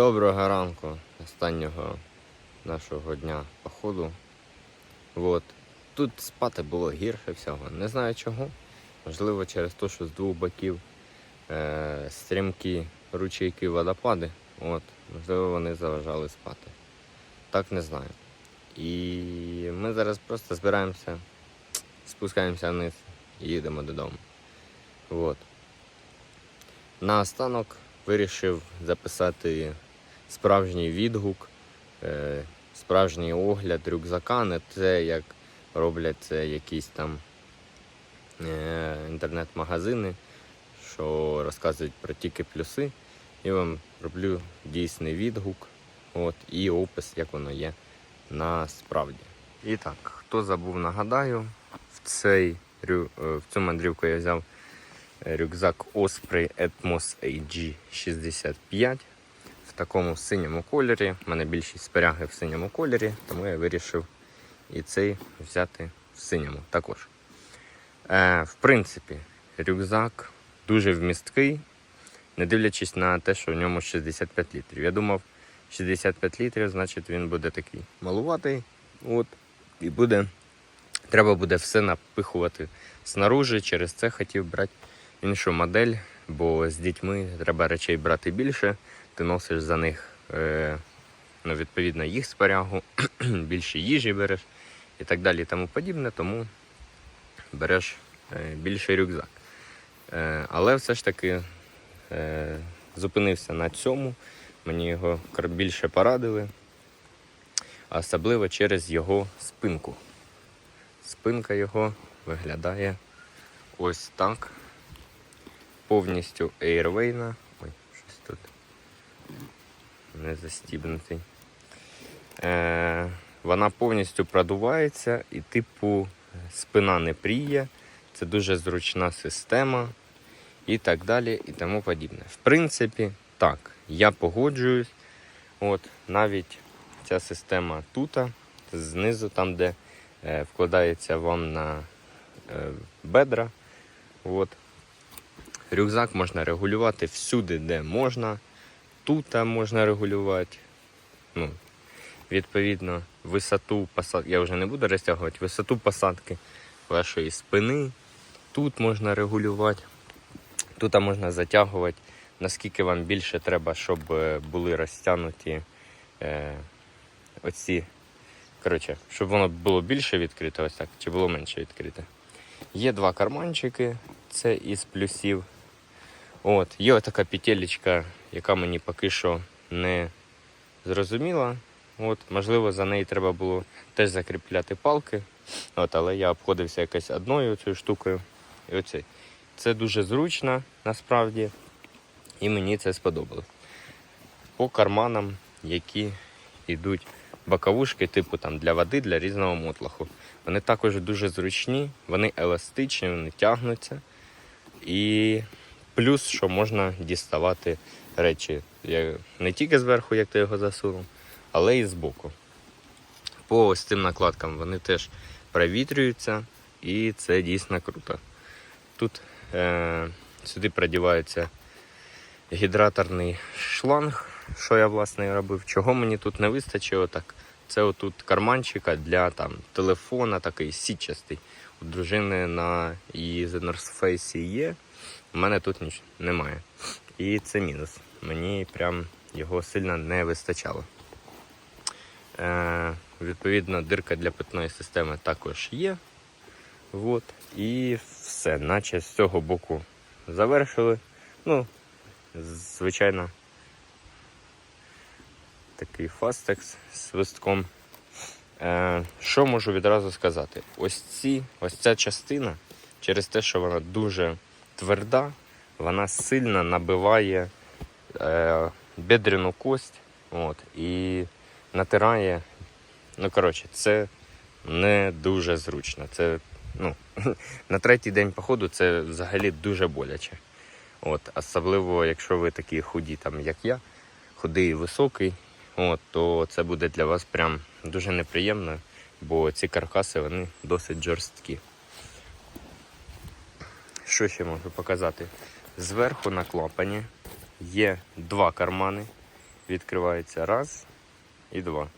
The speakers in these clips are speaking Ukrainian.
Доброго ранку останнього нашого дня походу. От. Тут спати було гірше всього. Не знаю чого. Можливо, через те, що з двох боків е- стрімкі ручейки водопади. От. Можливо, вони заважали спати. Так не знаю. І ми зараз просто збираємося, спускаємося вниз і їдемо додому. От. Наостанок вирішив записати справжній відгук, е, справжній огляд рюкзака, не те, як роблять це якісь там е, інтернет-магазини, що розказують про тільки плюси. Я вам роблю дійсний відгук от, і опис, як воно є насправді. І так, хто забув, нагадаю, в, цей, е, в цю мандрівку я взяв рюкзак Osprey Atmos AG 65 в такому синьому кольорі. У мене більшість спряги в синьому кольорі, тому я вирішив і цей взяти в синьому також. Е, в принципі, рюкзак дуже вмісткий, не дивлячись на те, що в ньому 65 літрів. Я думав, 65 літрів, значить він буде такий малуватий. От, і буде, треба буде все напихувати снаружи. Через це хотів брати іншу модель, бо з дітьми треба речей брати більше. Ти носиш за них е, ну, відповідно їх спорягу, більше їжі береш і так далі і тому подібне, тому береш е, більший рюкзак. Е, але все ж таки зупинився на цьому. Мені його більше порадили, особливо через його спинку. Спинка його виглядає ось так. Повністю Airwayна. Не застібнутий. Е, вона повністю продувається і, типу, спина не пріє. Це дуже зручна система і так далі, і тому подібне. В принципі, так, я погоджуюсь. От, навіть ця система тут, знизу, там, де е, вкладається вам на е, бедра. От. Рюкзак можна регулювати всюди, де можна. Тут можна регулювати. Ну, відповідно, висоту посадки. Я вже не буду розтягувати висоту посадки вашої спини. Тут можна регулювати. Тут можна затягувати, наскільки вам більше треба, щоб е, були розтягнуті е, оці. Коротше, щоб воно було більше відкрите, ось так, чи було менше відкрите. Є два карманчики, це із плюсів. От, є така петелечка, яка мені поки що не зрозуміла. От, можливо, за неї треба було теж закріпляти палки. От, але я обходився якось одною цією штукою. І оцей. Це дуже зручно насправді. І мені це сподобалось. По карманам, які йдуть боковушки, типу там для води, для різного мотлаху. Вони також дуже зручні, вони еластичні, вони тягнуться. І плюс, що можна діставати речі не тільки зверху, як ти його засунув, але і збоку. По ось цим накладкам вони теж провітрюються, і це дійсно круто. Тут е, сюди продівається гідраторний шланг, що я власне і робив. Чого мені тут не вистачило, так це отут карманчика для там, телефона, такий сітчастий. У дружини на її North є. У мене тут ніч немає. І це мінус. Мені прям його сильно не вистачало. Е, відповідно, дирка для питної системи також є. От. І все, наче з цього боку завершили. Ну, звичайно, такий фастекс з свистком. Е, що можу відразу сказати? Ось ці, ось ця частина, через те, що вона дуже тверда, вона сильно набиває е, бедряну кость от, і натирає. Ну, коротше, це не дуже зручно. Це, ну, на третій день походу це взагалі дуже боляче. От, особливо, якщо ви такі худі, там, як я, худий і високий, от, то це буде для вас прям дуже неприємно, бо ці каркаси вони досить жорсткі. Що ще можу показати? Зверху на клапані є два кармани. відкривається раз і два.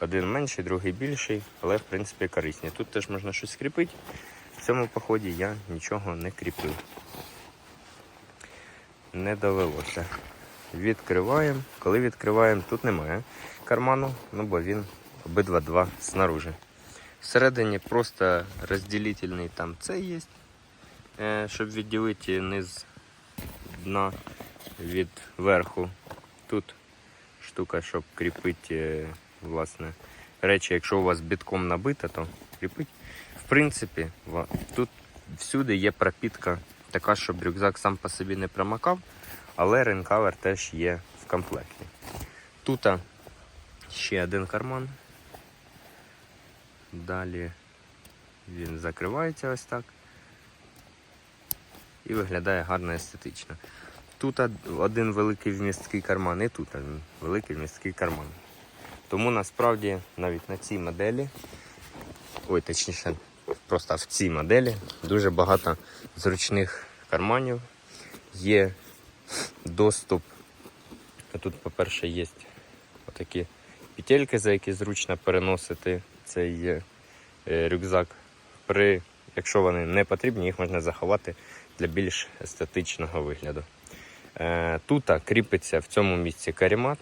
Один менший, другий більший, але в принципі корисні. Тут теж можна щось скріпити. В цьому поході я нічого не кріпив. Не довелося. Відкриваємо. Коли відкриваємо, тут немає карману, ну бо він обидва два снаружи. Всередині просто розділительний там це є, е, щоб відділити низ дна від верху. Тут штука, щоб кріпити е, власне речі, якщо у вас бітком набито, то кріпить. В принципі, тут всюди є пропітка така, щоб рюкзак сам по собі не промокав, але ренкавер теж є в комплекті. Тут ще один карман. Далі він закривається ось так. І виглядає гарно естетично. Тут один великий вмісткий карман, і тут один великий вмісткий карман. Тому насправді навіть на цій моделі, ой, точніше, просто в цій моделі дуже багато зручних карманів. Є доступ. Тут, по-перше, є отакі петельки, за які зручно переносити цей е, рюкзак. При, якщо вони не потрібні, їх можна заховати для більш естетичного вигляду. Е, Тут кріпиться в цьому місці карімат,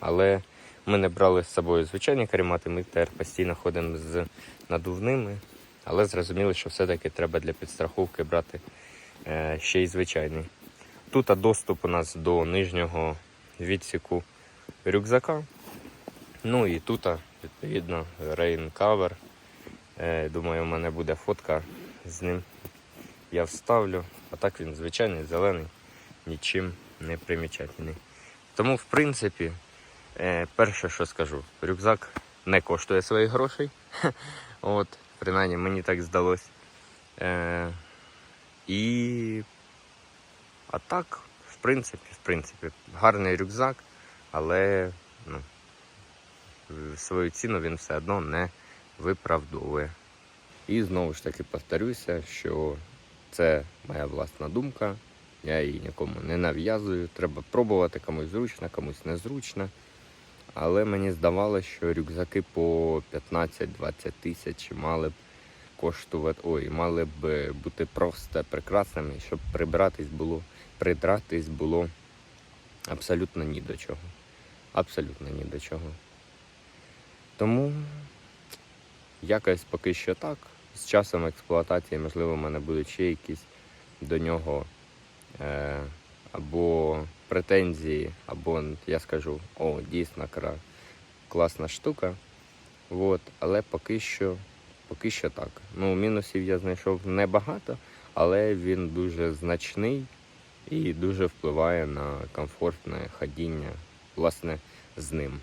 але ми не брали з собою звичайні карімати, ми тепер постійно ходимо з надувними, але зрозуміли, що все-таки треба для підстраховки брати е, ще й звичайний. Тут доступ у нас до нижнього відсіку рюкзака. Ну і тут, відповідно. Е, Думаю, у мене буде фотка з ним. Я вставлю. А так він звичайний, зелений, нічим не примічательний. Тому, в принципі, е, перше, що скажу, рюкзак не коштує своїх грошей. От, принаймні, мені так здалось. Е, і а так, в принципі, в принципі, гарний рюкзак, але ну, свою ціну він все одно не виправдовує. І знову ж таки повторюся, що це моя власна думка. Я її нікому не нав'язую. Треба пробувати комусь зручно, комусь незручно. Але мені здавалося, що рюкзаки по 15-20 тисяч мали б коштувати, ой, мали б бути просто прекрасними, щоб прибратись було, придратись було абсолютно ні до чого. Абсолютно ні до чого. Тому якось поки що так. З часом експлуатації, можливо, в мене будуть ще якісь до нього е, або претензії, або я скажу, о, дійсно класна штука. От, але поки що, поки що так. Ну, мінусів я знайшов небагато, але він дуже значний і дуже впливає на комфортне ходіння власне з ним.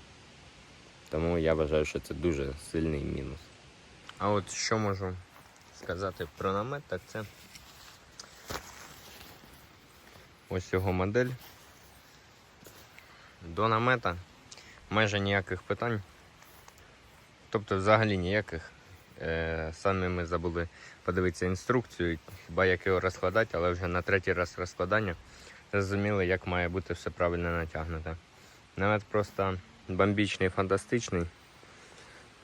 Тому я вважаю, що це дуже сильний мінус. А от що можу сказати про намет, так це ось його модель. До намета майже ніяких питань. Тобто взагалі ніяких. Е, самі ми забули подивитися інструкцію, хіба як його розкладати, але вже на третій раз розкладання зрозуміли, як має бути все правильно натягнуте. Намет просто бомбічний, фантастичний.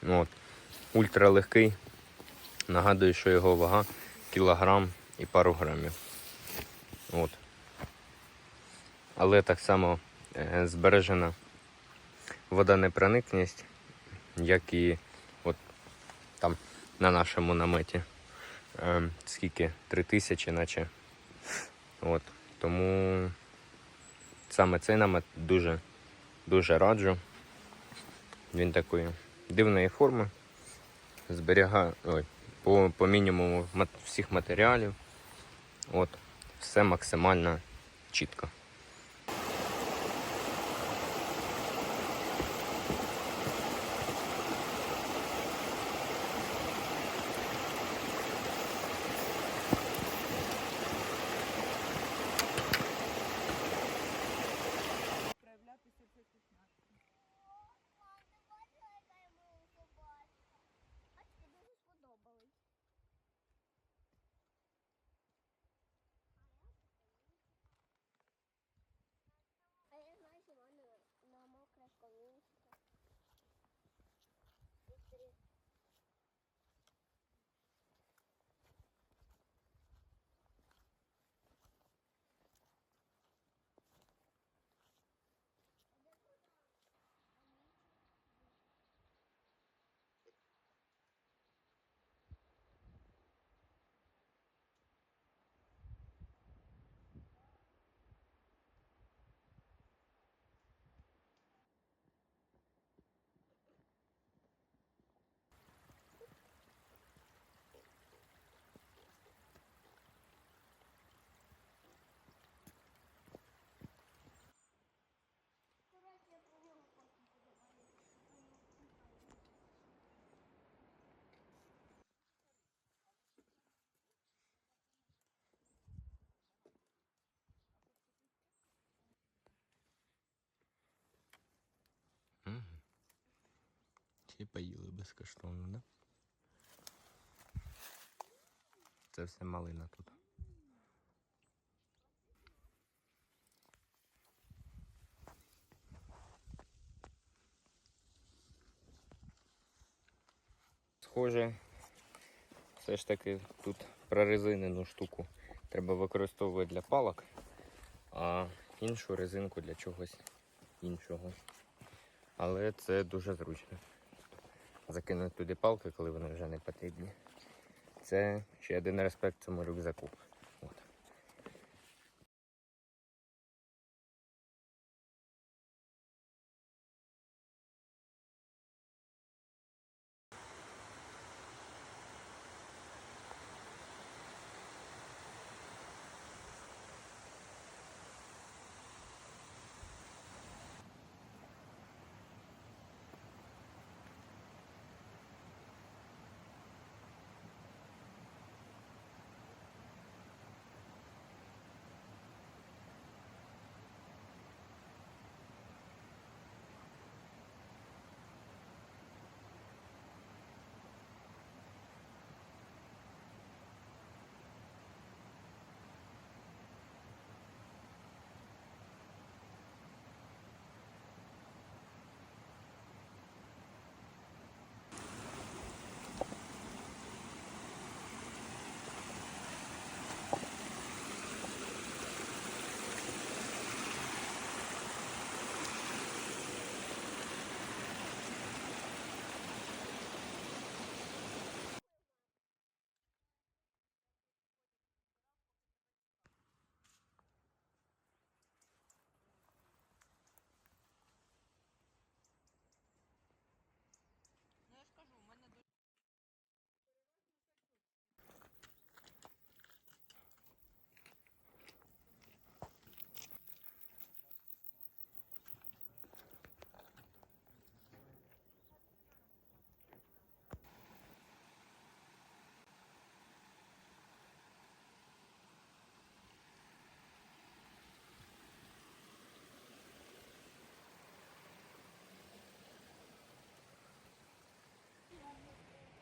От. Ультралегкий. Нагадую, що його вага кілограм і пару грамів. От. Але так само е, збережена водонепроникність, як і от там на нашому наметі. Е, скільки? Три тисячі, наче. От. Тому саме цей намет дуже, дуже раджу. Він такої дивної форми. Зберігає по, по мінімуму всіх матеріалів. От, все максимально чітко. І поїли безкоштовно, да? Це все малина тут. Схоже, все ж таки тут прорезинену штуку треба використовувати для палок, а іншу резинку для чогось іншого. Але це дуже зручно. Закинути туди палки, коли вони вже не потрібні. Це ще один респект цьому рюкзаку.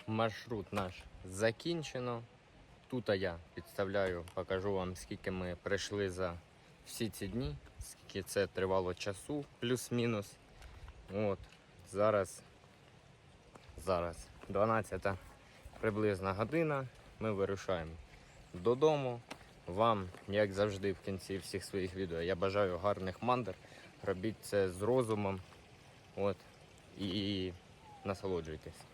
Маршрут наш закінчено. Тут я підставляю, покажу вам, скільки ми пройшли за всі ці дні, скільки це тривало часу, плюс-мінус. От, зараз, зараз 12 приблизна година. Ми вирушаємо додому. Вам, як завжди, в кінці всіх своїх відео, я бажаю гарних мандр. Робіть це з розумом. От, і насолоджуйтесь.